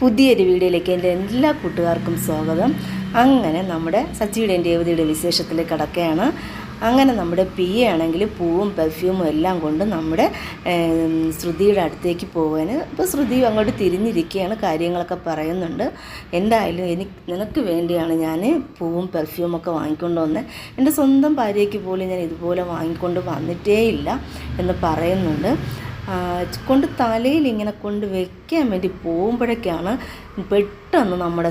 പുതിയൊരു വീഡിയോയിലേക്ക് എന്റെ എല്ലാ കൂട്ടുകാർക്കും സ്വാഗതം. അങ്ങനെ നമ്മുടെ സച്ചിയുടെയും രേവതിയുടെയും വിശേഷത്തിലേക്ക് കടക്കുകയാണ്. അങ്ങനെ നമ്മുടെ പി എ ആണെങ്കിൽ പൂവും പെർഫ്യൂമും എല്ലാം കൊണ്ട് നമ്മുടെ ശ്രുതിയുടെ അടുത്തേക്ക് പോകാൻ. ഇപ്പോൾ ശ്രുതി അങ്ങോട്ട് തിരിഞ്ഞിരിക്കുകയാണ് കാര്യങ്ങളൊക്കെ പറയുന്നുണ്ട്. എന്തായാലും എനിക്ക് നിനക്ക് വേണ്ടിയാണ് ഞാൻ പൂവും പെർഫ്യൂമൊക്കെ വാങ്ങിക്കൊണ്ട് വന്നത് എന്റെ സ്വന്തം ഭാര്യയ്ക്ക് പോലും ഞാൻ ഇതുപോലെ വാങ്ങിക്കൊണ്ട് വന്നിട്ടേ ഇല്ല എന്ന് പറയുന്നുണ്ട്. കൊണ്ട് തലയിൽ ഇങ്ങനെ കൊണ്ട് വെക്കാൻ വേണ്ടി പോകുമ്പോഴേക്കാണ് പെട്ടെന്ന് നമ്മുടെ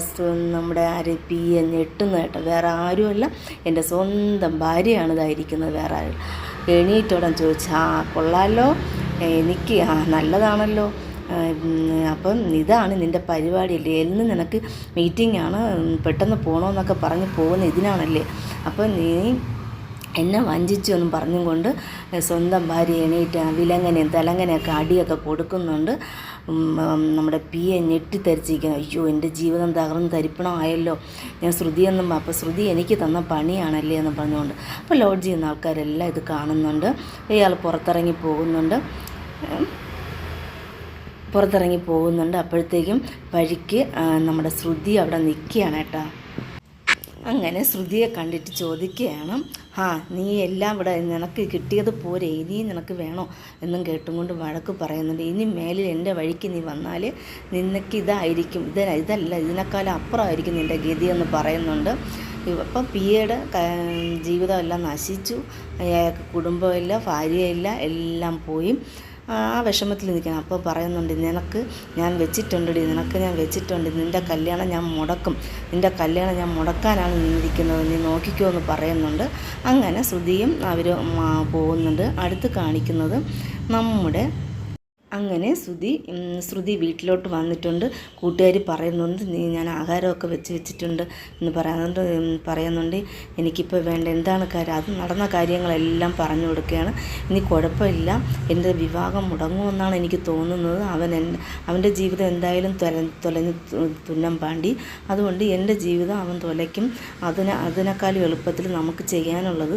നമ്മുടെ ആര് പി എ ഞെട്ടുന്ന കേട്ടോ. വേറെ ആരുമല്ല. എന്റെ സ്വന്തം ഭാര്യയാണ് ഇതായിരിക്കുന്നത്. വേറെ ആരും എണീറ്റോടം ചോദിച്ചാൽ ആ കൊള്ളാലോ. എനിക്ക് ആ നല്ലതാണല്ലോ. അപ്പം ഇതാണ് നിന്റെ പരിപാടിയല്ലേ? എന്ന് നിനക്ക് മീറ്റിംഗ് ആണ് പെട്ടെന്ന് പോകണമെന്നൊക്കെ പറഞ്ഞ് പോകുന്ന ഇതിനാണല്ലേ? അപ്പം നീ എന്നെ വഞ്ചിച്ചു എന്നും പറഞ്ഞും കൊണ്ട് സ്വന്തം ഭാര്യ എണീറ്റ് വിലങ്ങനെയും തലങ്ങനെയൊക്കെ അടിയൊക്കെ കൊടുക്കുന്നുണ്ട്. നമ്മുടെ പി എ ഞെട്ടിത്തരിച്ചിരിക്കുന്നു അയ്യോ എന്റെ ജീവിതം തകർന്ന് തരിപ്പണമായല്ലോ. ഞാൻ ശ്രുതിയെന്നും അപ്പോൾ ശ്രുതി എനിക്ക് തന്ന പണിയാണല്ലേ എന്ന് പറഞ്ഞുകൊണ്ട് അപ്പോൾ ലോഡ്ജ് ചെയ്യുന്ന ആൾക്കാരെല്ലാം ഇത് കാണുന്നുണ്ട്. ഇയാൾ പുറത്തിറങ്ങി പോകുന്നുണ്ട്. പുറത്തിറങ്ങി പോകുന്നുണ്ട്. അപ്പോഴത്തേക്കും വഴിക്ക് നമ്മുടെ ശ്രുതി അവിടെ നിൽക്കുകയാണ് കേട്ടോ. അങ്ങനെ ശ്രുതിയെ കണ്ടിട്ട് ചോദിക്കുകയാണ്. ആ നീ എല്ലാം ഇവിടെ നിനക്ക് കിട്ടിയത് പോരെ. ഇനിയും നിനക്ക് വേണോ എന്നും കേട്ടും കൊണ്ട് വഴക്ക് പറയുന്നുണ്ട്. ഇനി മേലിൽ എന്റെ വഴിക്ക് നീ വന്നാൽ നിനക്ക് ഇതായിരിക്കും. ഇത് ഇതല്ല ഇതിനേക്കാളും അപ്പുറമായിരിക്കും നിന്റെ ഗതി എന്ന് പറയുന്നുണ്ട്. ഇപ്പം പിയുടെ ജീവിതമെല്ലാം നശിച്ചു. അയാൾക്ക് കുടുംബമില്ല ഭാര്യയില്ല എല്ലാം പോയി. ആ വിഷമത്തിൽ നിൽക്കണം. അപ്പോൾ പറയുന്നുണ്ട് നിനക്ക് ഞാൻ വെച്ചിട്ടുണ്ടടി നിനക്ക് ഞാൻ വെച്ചിട്ടുണ്ട്. നിന്റെ കല്യാണം ഞാൻ മുടക്കും. നിന്റെ കല്യാണം ഞാൻ മുടക്കാനാണ് നീ ഇരിക്കുന്നത് നീ നോക്കിക്കോ എന്ന് പറയുന്നുണ്ട്. അങ്ങനെ ശ്രുതിയും അവർ പോകുന്നുണ്ട്. അടുത്ത് കാണിക്കുന്നത് നമ്മുടെ അങ്ങനെ ശ്രുതി ശ്രുതി വീട്ടിലോട്ട് വന്നിട്ടുണ്ട്. കൂട്ടുകാർ പറയുന്നുണ്ട് നീ ഞാൻ ആഹാരമൊക്കെ വെച്ച് വെച്ചിട്ടുണ്ട് എന്ന് പറയുന്നുണ്ട് പറയുന്നുണ്ട്. എനിക്കിപ്പോൾ വേണ്ട എന്താണ് കാര്യം? അത് നടന്ന കാര്യങ്ങളെല്ലാം പറഞ്ഞു കൊടുക്കുകയാണ്. ഇനി കുഴപ്പമില്ല എന്റെ വിവാഹം മുടങ്ങുമെന്നാണ് എനിക്ക് തോന്നുന്നത്. അവൻ അവന്റെ ജീവിതം എന്തായാലും തൊല തൊലഞ്ഞ് തുന്നം പാണ്ടി. അതുകൊണ്ട് എന്റെ ജീവിതം അവൻ തൊലയ്ക്കും. അതിന് അതിനേക്കാളും എളുപ്പത്തിൽ നമുക്ക് ചെയ്യാനുള്ളത്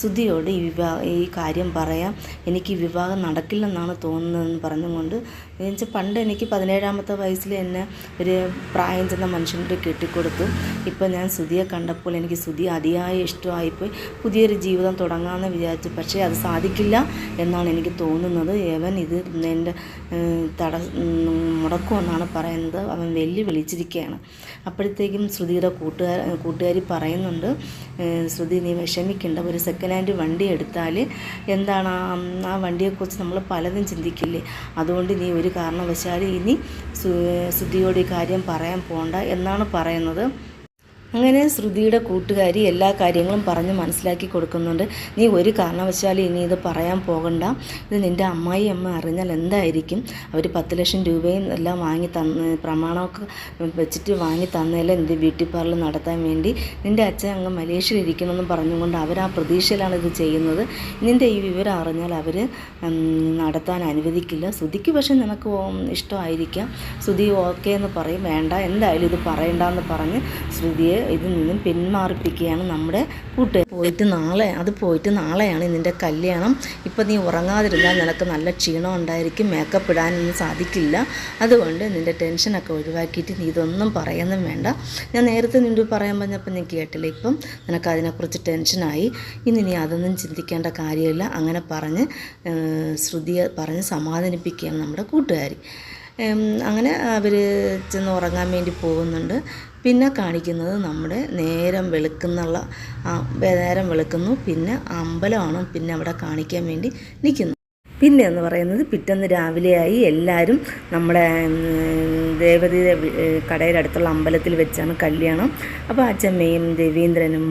ശ്രുതിയോട് ഈ വിവാഹ ഈ കാര്യം പറയാം. എനിക്ക് വിവാഹം നടക്കില്ലെന്നാണ് തോന്നുന്നതെന്ന് പറഞ്ഞുകൊണ്ട്. എന്നുവെച്ചാൽ പണ്ട് എനിക്ക് പതിനേഴാമത്തെ വയസ്സിൽ എന്നെ ഒരു പ്രായം ചെന്ന മനുഷ്യന്റെ കെട്ടിക്കൊടുത്തു. ഇപ്പോൾ ഞാൻ സുധിയെ കണ്ടപ്പോൾ എനിക്ക് സുധി അതിയായ ഇഷ്ടമായിപ്പോയി. പുതിയൊരു ജീവിതം തുടങ്ങാമെന്ന് വിചാരിച്ചു. പക്ഷേ അത് സാധിക്കില്ല എന്നാണ് എനിക്ക് തോന്നുന്നത്. ഏവൻ ഇത് എന്റെ തട മുടക്കുമെന്നാണ് പറയുന്നത്. അവൻ വെല്ലുവിളിച്ചിരിക്കുകയാണ്. അപ്പോഴത്തേക്കും ശ്രുതിയുടെ കൂട്ടുകാർ കൂട്ടുകാരി പറയുന്നുണ്ട് ശ്രുതി നീ വിഷമിക്കേണ്ട. ഒരു സെക്കൻഡ് ഹാൻഡ് വണ്ടി എടുത്താൽ എന്താണ്? ആ വണ്ടിയെക്കുറിച്ച് നമ്മൾ പലതും ചിന്തിക്കില്ലേ? അതുകൊണ്ട് നീ ഒരു കാരണവശാലും ഇനി ശ്രുതിയോട് ഈ കാര്യം പറയാൻ പോണ്ട എന്നാണ് പറയുന്നത്. അങ്ങനെ ശ്രുതിയുടെ കൂട്ടുകാരി എല്ലാ കാര്യങ്ങളും പറഞ്ഞ് മനസ്സിലാക്കി കൊടുക്കുന്നുണ്ട്. നീ ഒരു കാരണവശാലും ഇനി ഇത് പറയാൻ പോകണ്ട. ഇത് നിന്റെ അമ്മായി അമ്മ അറിഞ്ഞാൽ എന്തായിരിക്കും? അവർ പത്ത് ലക്ഷം രൂപയും എല്ലാം വാങ്ങി തന്ന് പ്രമാണമൊക്കെ വെച്ചിട്ട് വാങ്ങി തന്നതല്ലേ നിന്റെ ബ്യൂട്ടി പാർലർ നടത്താൻ വേണ്ടി? നിന്റെ അച്ഛൻ അങ്ങ് മലേഷ്യയിൽ ഇരിക്കണമെന്ന് പറഞ്ഞുകൊണ്ട് അവർ ആ പ്രതീക്ഷയിലാണ് ഇത് ചെയ്യുന്നത്. നിന്റെ ഈ വിവരം അറിഞ്ഞാൽ അവർ നടത്താൻ അനുവദിക്കില്ല. ശ്രുതിക്ക് പക്ഷേ നിനക്ക് ഇഷ്ടമായിരിക്കാം. ശ്രുതി ഓക്കെ എന്ന് പറയും. വേണ്ട എന്തായാലും ഇത് പറയണ്ടെന്ന് പറഞ്ഞ് ശ്രുതിയെ ഇതിൽ നിന്നും പിന്മാറിപ്പിക്കുകയാണ് നമ്മുടെ കൂട്ടുകാർ. പോയിട്ട് നാളെ അത് പോയിട്ട് നാളെയാണ് നിന്റെ കല്യാണം. ഇപ്പം നീ ഉറങ്ങാതിരുന്നാൽ നിനക്ക് നല്ല ക്ഷീണം ഉണ്ടായിരിക്കും മേക്കപ്പ് ഇടാനൊന്നും സാധിക്കില്ല. അതുകൊണ്ട് നിന്റെ ടെൻഷനൊക്കെ ഒഴിവാക്കിയിട്ട് നീ ഇതൊന്നും പറയുന്നും വേണ്ട. ഞാൻ നേരത്തെ നിന്റെ പറയാൻ പറഞ്ഞപ്പോൾ നീ കേട്ടില്ല. ഇപ്പം നിനക്ക് അതിനെക്കുറിച്ച് ടെൻഷനായി ഇനി നീ അതൊന്നും ചിന്തിക്കേണ്ട കാര്യമില്ല. അങ്ങനെ പറഞ്ഞ് ശ്രുതിയെ പറഞ്ഞ് സമാധാനിപ്പിക്കുകയാണ് നമ്മുടെ കൂട്ടുകാരി. അങ്ങനെ അവർ ചെന്ന് ഉറങ്ങാൻ വേണ്ടി പോകുന്നുണ്ട്. പിന്നെ കാണിക്കുന്നത് നമ്മുടെ നേരം വെളുക്കുന്നുള്ള നേരം വെളുക്കുന്നു പിന്നെ അമ്പലമാണ് പിന്നെ അവിടെ കാണിക്കാൻ വേണ്ടി നിൽക്കുന്നു പിന്നെ എന്ന് പറയുന്നത് പിറ്റന്ന് രാവിലെയായി എല്ലാവരും നമ്മുടെ ദേവതി കടയുടെ അടുത്തുള്ള അമ്പലത്തിൽ വെച്ചാണ് കല്യാണം. അപ്പോൾ അച്ഛമ്മയും രവീന്ദ്രനും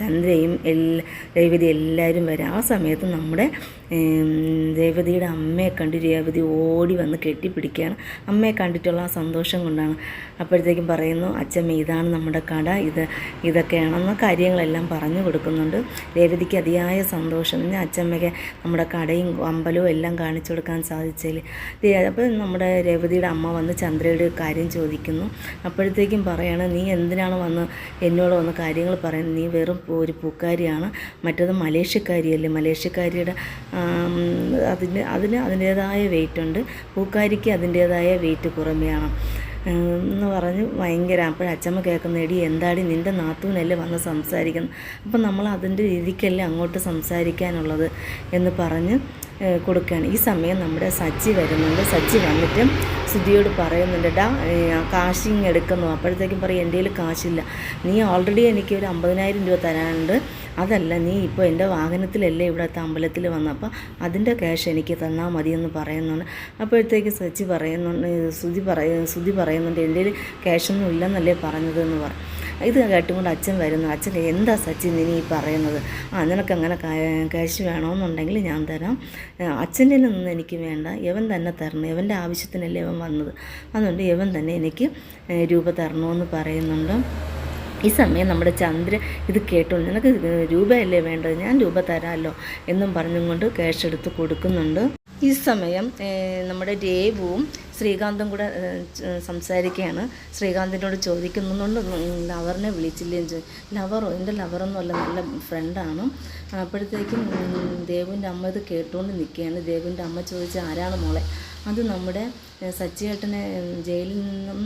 ചന്ദ്രയും എല്ലാ രേവതി എല്ലാവരും വരാം. ആ സമയത്ത് നമ്മുടെ രേവതിയുടെ അമ്മയെ കണ്ട് രേവതി ഓടി വന്ന് കെട്ടിപ്പിടിക്കുകയാണ്. അമ്മയെ കണ്ടിട്ടുള്ള ആ സന്തോഷം കൊണ്ടാണ്. അപ്പോഴത്തേക്കും പറയുന്നു അച്ഛമ്മ ഇതാണ് നമ്മുടെ കട. ഇത് ഇതൊക്കെയാണെന്ന കാര്യങ്ങളെല്ലാം പറഞ്ഞു കൊടുക്കുന്നുണ്ട്. രേവതിക്ക് അതിയായ സന്തോഷം. പിന്നെ അച്ഛമ്മയ്ക്ക് നമ്മുടെ കടയും അമ്പലവും എല്ലാം കാണിച്ചു കൊടുക്കാൻ സാധിച്ചതിൽ അപ്പോൾ നമ്മുടെ രേവതിയുടെ അമ്മ വന്ന് ചന്ദ്രയുടെ കാര്യം ചോദിക്കുന്നു. അപ്പോഴത്തേക്കും പറയാണ് നീ എന്തിനാണ് വന്ന് എന്നോട് വന്ന് കാര്യങ്ങൾ പറയുന്നത്? നീ വെറും ഒരു പൂക്കാരിയാണ്. മറ്റത് മലേഷ്യക്കാരിയല്ലേ. മലേഷ്യക്കാരിയുടെ അതിന് അതിന് അതിന്റേതായ വെയിറ്റ് ഉണ്ട്. പൂക്കാരിക്ക് അതിന്റേതായ വെയിറ്റ് കുറമെയാണ് എന്ന് പറഞ്ഞ് ഭയങ്കര അപ്പോൾ അച്ചമ്മ കേൾക്കുന്ന എടി എന്താടി നിന്റെ നാത്തൂനല്ലേ വന്ന് സംസാരിക്കുന്നത്? അപ്പം നമ്മൾ അതിന്റെ രീതിക്കല്ലേ അങ്ങോട്ട് സംസാരിക്കാനുള്ളത് എന്ന് പറഞ്ഞ് കൊടുക്കുകയാണ്. ഈ സമയം നമ്മുടെ സച്ചി വരുന്നുണ്ട്. സച്ചി വന്നിട്ട് സുധിയോട് പറയുന്നുണ്ട് ഡാ കാശിങ് എടുക്കുന്നു. അപ്പോഴത്തേക്കും പറയും എന്റെ കയ്യിൽ കാശില്ല. നീ ഓൾറെഡി എനിക്ക് ഒരു അമ്പതിനായിരം രൂപ തരാനുണ്ട്. അതല്ല നീ ഇപ്പോൾ എന്റെ വാഹനത്തിലല്ലേ ഇവിടുത്തെ അമ്പലത്തിൽ വന്നപ്പോൾ അതിന്റെ ക്യാഷ് എനിക്ക് തന്നാൽ മതിയെന്ന് പറയുന്നുണ്ട്. അപ്പോഴത്തേക്ക് സച്ചി പറയുന്നുണ്ട് സുതി പറയ സുതി പറയുന്നുണ്ട് എന്റെ ക്യാഷൊന്നും ഇല്ലെന്നല്ലേ പറഞ്ഞതെന്ന് പറഞ്ഞു ഇത് കേട്ടുകൊണ്ട് അച്ഛൻ വരുന്നു. അച്ഛൻ എന്താ സച്ചിൻ നീ പറയുന്നത്? ആ നിനക്ക് അങ്ങനെ ക്യാഷ് വേണമെന്നുണ്ടെങ്കിൽ ഞാൻ തരാം. അച്ഛന്റെ നിന്ന് എനിക്ക് വേണ്ട. യവൻ തന്നെ തരണം. യവന്റെ ആവശ്യത്തിനല്ലേ ഇവൻ വന്നത്? അതുകൊണ്ട് യവൻ തന്നെ എനിക്ക് രൂപ തരണമെന്ന് പറയുന്നുണ്ട്. ഈ സമയം നമ്മുടെ ചന്ദ്ര ഇത് കേട്ടോണ്ട് നിനക്ക് രൂപയല്ലേ വേണ്ടത്? ഞാൻ രൂപ തരാമല്ലോ എന്നും പറഞ്ഞും കൊണ്ട് ക്യാഷ് എടുത്ത് കൊടുക്കുന്നുണ്ട്. ഈ സമയം നമ്മുടെ രേവുവും ശ്രീകാന്തും കൂടെ സംസാരിക്കുകയാണ്. ശ്രീകാന്തിനോട് ചോദിക്കുന്നുണ്ട് ലവറിനെ വിളിച്ചില്ലേ എന്ന് ലവറോ? എന്റെ ലവറൊന്നുമല്ല നല്ല ഫ്രണ്ടാണ് അപ്പോഴത്തേക്കും ദേവുവിന്റെ അമ്മ ഇത് കേട്ടുകൊണ്ട് നിൽക്കുകയാണ്. ദേവുവിന്റെ അമ്മ ചോദിച്ച ആരാണ് മോളെ? അത് നമ്മുടെ സച്ചിയേട്ടനെ ജയിലിൽ നിന്നും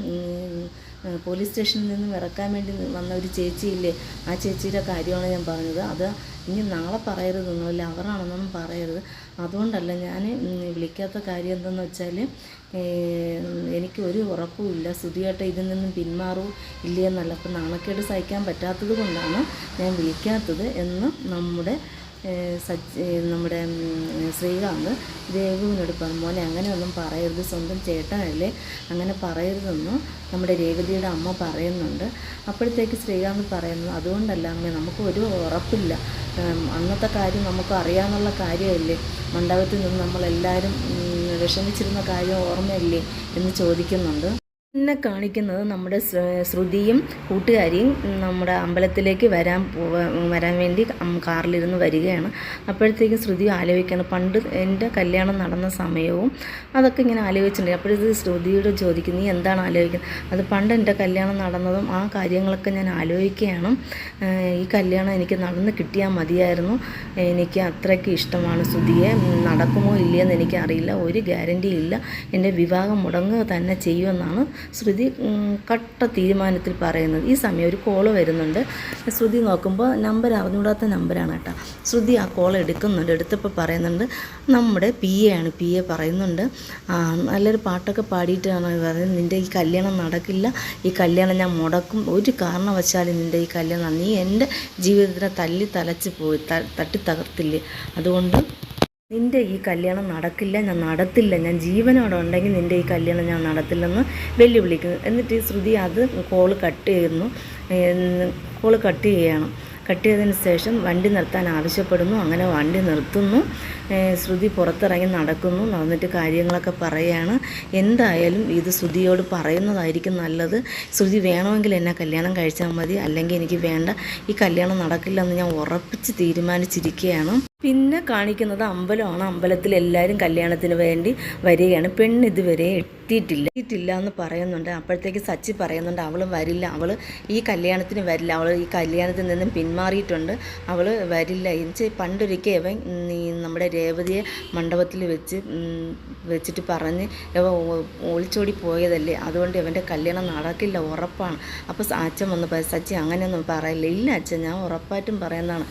പോലീസ് സ്റ്റേഷനിൽ നിന്നും ഇറക്കാൻ വേണ്ടി വന്ന ഒരു ചേച്ചിയില്ലേ ആ ചേച്ചിയുടെ കാര്യമാണ് ഞാൻ പറഞ്ഞത്. അത് ഇനി നാളെ പറയരുത് ഇല്ല അവരാണെന്നൊന്നും പറയരുത്. അതുകൊണ്ടല്ല ഞാൻ വിളിക്കാത്ത കാര്യം എന്തെന്ന് വെച്ചാൽ എനിക്ക് ഒരു ഉറപ്പുമില്ല സുധിയായിട്ട് ഇതിൽ നിന്നും പിന്മാറൂ ഇല്ലയെന്നല്ല അപ്പം നാണക്കേട് സഹിക്കാൻ പറ്റാത്തത് കൊണ്ടാണ് ഞാൻ വിളിക്കാത്തത് എന്ന് നമ്മുടെ സച്ച് നമ്മുടെ ശ്രീകാന്ത് രേഖുവിനോട് പറഞ്ഞു മോനെ അങ്ങനെയൊന്നും പറയരുത്. സ്വന്തം ചേട്ടനല്ലേ അങ്ങനെ പറയരുതെന്ന് നമ്മുടെ രേവതിയുടെ അമ്മ പറയുന്നുണ്ട്. അപ്പോഴത്തേക്ക് ശ്രീകാന്ത് പറയുന്നു അതുകൊണ്ടല്ല അമ്മ നമുക്ക് ഒരു ഉറപ്പില്ല. അന്നത്തെ കാര്യം നമുക്ക് അറിയാമെന്നുള്ള കാര്യമല്ലേ? മണ്ഡപത്തിൽ നിന്ന് നമ്മളെല്ലാവരും വിഷമിച്ചിരുന്ന കാര്യം ഓർമ്മയല്ലേ? എന്ന് ചോദിക്കുന്നുണ്ട്. എന്നെ കാണിക്കുന്നത് നമ്മുടെ ശ്ര- ശ്രുതിയും കൂട്ടുകാരിയും നമ്മുടെ അമ്പലത്തിലേക്ക് വരാൻ വരാൻ വേണ്ടി കാറിലിരുന്ന് വരികയാണ്. അപ്പോഴത്തേക്കും ശ്രുതി ആലോചിക്കുകയാണ്. പണ്ട് എന്റെ കല്യാണം നടന്ന സമയവും അതൊക്കെ ഇങ്ങനെ ആലോചിച്ചിട്ടുണ്ട്. അപ്പോഴത്തേക്ക് ശ്രുതിയോട് ചോദിക്കും നീ എന്താണ് ആലോചിക്കുന്നത്? അത് പണ്ട് എന്റെ കല്യാണം നടന്നതും ആ കാര്യങ്ങളൊക്കെ ഞാൻ ആലോചിക്കുകയാണ്. ഈ കല്യാണം എനിക്ക് നടന്ന് കിട്ടിയാൽ മതിയായിരുന്നു. എനിക്ക് അത്രയ്ക്ക് ഇഷ്ടമാണ് ശ്രുതിയെ. നടക്കുമോ ഇല്ലയെന്ന് എനിക്കറിയില്ല. ഒരു ഗ്യാരണ്ടി ഇല്ല. എന്റെ വിവാഹം മുടങ്ങുക തന്നെ ചെയ്യുമെന്നാണ് ശ്രുതി കട്ട തീരുമാനത്തിൽ പറയുന്നത്. ഈ സമയം ഒരു കോൾ വരുന്നുണ്ട്. ശ്രുതി നോക്കുമ്പോൾ നമ്പർ അറിഞ്ഞൂടാത്ത നമ്പറാണ് കേട്ടോ. ശ്രുതി ആ കോൾ എടുക്കുന്നുണ്ട്. എടുത്തപ്പോൾ പറയുന്നുണ്ട് നമ്മുടെ പി എ ആണ്. പി എ പറയുന്നുണ്ട്. നല്ലൊരു പാട്ടൊക്കെ പാടിയിട്ടാണ് പറയുന്നത്? നിന്റെ ഈ കല്യാണം നടക്കില്ല. ഈ കല്യാണം ഞാൻ മുടക്കും. ഒരു കാരണവശാലും നിന്റെ ഈ കല്യാണം നീ എന്റെ ജീവിതത്തിനെ തല്ലി തലച്ച് പോയി തട്ടി തകർത്തില്ലേ? അതുകൊണ്ട് നിന്റെ ഈ കല്യാണം നടക്കില്ല ഞാൻ നടത്തില്ല. ഞാൻ ജീവനോടെ ഉണ്ടെങ്കിൽ നിന്റെ ഈ കല്യാണം ഞാൻ നടത്തില്ലെന്ന് വെല്ലുവിളിക്കുന്നു. എന്നിട്ട് ഈ ശ്രുതി അത് കോൾ കട്ട് ചെയ്യുന്നു. കോൾ കട്ട് ചെയ്യണം. കട്ട് ചെയ്തതിന് ശേഷം വണ്ടി നിർത്താൻ ആവശ്യപ്പെടുന്നു. അങ്ങനെ വണ്ടി നിർത്തുന്നു. ശ്രുതി പുറത്തിറങ്ങി നടക്കുന്നു. നടന്നിട്ട് കാര്യങ്ങളൊക്കെ പറയുകയാണ് എന്തായാലും ഇത് ശ്രുതിയോട് പറയുന്നതായിരിക്കും നല്ലത്. ശ്രുതി വേണമെങ്കിൽ എന്നെ കല്യാണം കഴിച്ചാൽ മതി. അല്ലെങ്കിൽ എനിക്ക് വേണ്ട. ഈ കല്യാണം നടക്കില്ലെന്ന് ഞാൻ ഉറപ്പിച്ച് തീരുമാനിച്ചിരിക്കുകയാണ്. പിന്നെ കാണിക്കുന്നത് അമ്പലമാണ്. അമ്പലത്തിൽ എല്ലാവരും കല്യാണത്തിന് വേണ്ടി വരികയാണ്. പെണ്ണ് ഇതുവരെ എത്തിയിട്ടില്ല. എത്തിയിട്ടില്ല എന്ന് പറയുന്നുണ്ട്. അപ്പോഴത്തേക്ക് സച്ചി പറയുന്നുണ്ട് അവൾ വരില്ല. അവൾ ഈ കല്യാണത്തിന് വരില്ല. അവൾ ഈ കല്യാണത്തിൽ നിന്നും പിന്മാറിയിട്ടുണ്ട്. അവൾ വരില്ല. എന്ന് പണ്ടൊരിക്കൽ ഇവൻ നമ്മുടെ രേവതിയെ മണ്ഡപത്തിൽ വെച്ച് വെച്ചിട്ട് പറഞ്ഞ് ഇവ ഒളിച്ചോടി പോയതല്ലേ? അതുകൊണ്ട് ഇവന്റെ കല്യാണം നടക്കില്ല. ഉറപ്പാണ്. അപ്പോൾ അച്ഛൻ വന്ന് സച്ചി അങ്ങനെയൊന്നും പറയില്ല. ഇല്ല അച്ഛൻ ഞാൻ ഉറപ്പായിട്ടും പറയുന്നതാണ്.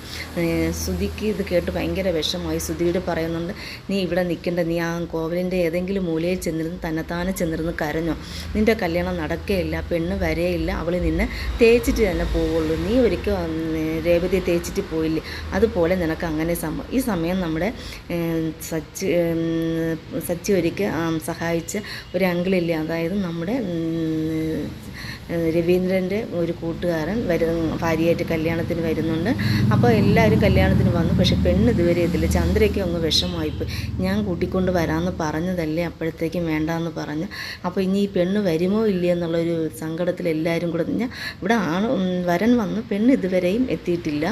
സുധിക്ക് ഇത് കേട്ട് ഭയങ്കര വിഷമമായി. സുധിയോട് പറയുന്നുണ്ട് നീ ഇവിടെ നിൽക്കേണ്ട. നീ ആ കോവിലിന്റെ ഏതെങ്കിലും മൂലയിൽ ചെന്നിരുന്ന് തന്നെത്താനെ ചെന്നിരുന്ന് കരഞ്ഞോ. നിന്റെ കല്യാണം നടക്കുകയില്ല പെണ്ണ് വരെയില്ല അവൾ നിന്നെ തേച്ചിട്ട് തന്നെ പോവുള്ളൂ. നീ ഒരിക്കൽ ഉം, രേവതിയെ തേച്ചിട്ട് പോയില്ലേ? അതുപോലെ നിനക്ക് അങ്ങനെ സംഭവം ഈ സമയം നമ്മുടെ സച്ചി സച്ചി ഒരിക്കൽ സഹായിച്ച ഒരു അങ്കിളില്ലേ അതായത് നമ്മുടെ രവീന്ദ്രന്റെ ഒരു കൂട്ടുകാരൻ വരു ഭാര്യയായിട്ട് കല്യാണത്തിന് വരുന്നുണ്ട്. അപ്പോൾ എല്ലാവരും കല്യാണത്തിന് വന്നു. പക്ഷെ പെണ്ണ് ഇതുവരെ എത്തില്ല ചന്ദ്രയ്ക്ക് അങ്ങ് വിഷമമായിപ്പോയി. ഞാൻ കൂട്ടിക്കൊണ്ട് വരാമെന്ന് പറഞ്ഞതല്ലേ അപ്പോഴത്തേക്കും വേണ്ടാന്ന് പറഞ്ഞു. അപ്പോൾ ഇനി ഈ പെണ്ണ് വരുമോ ഇല്ലയോ എന്നുള്ളൊരു സങ്കടത്തിൽ എല്ലാവരും കൂടെ ഞാൻ ഇവിടെ ആണ് വരൻ വന്നു. പെണ്ണ് ഇതുവരെയും എത്തിയിട്ടില്ല.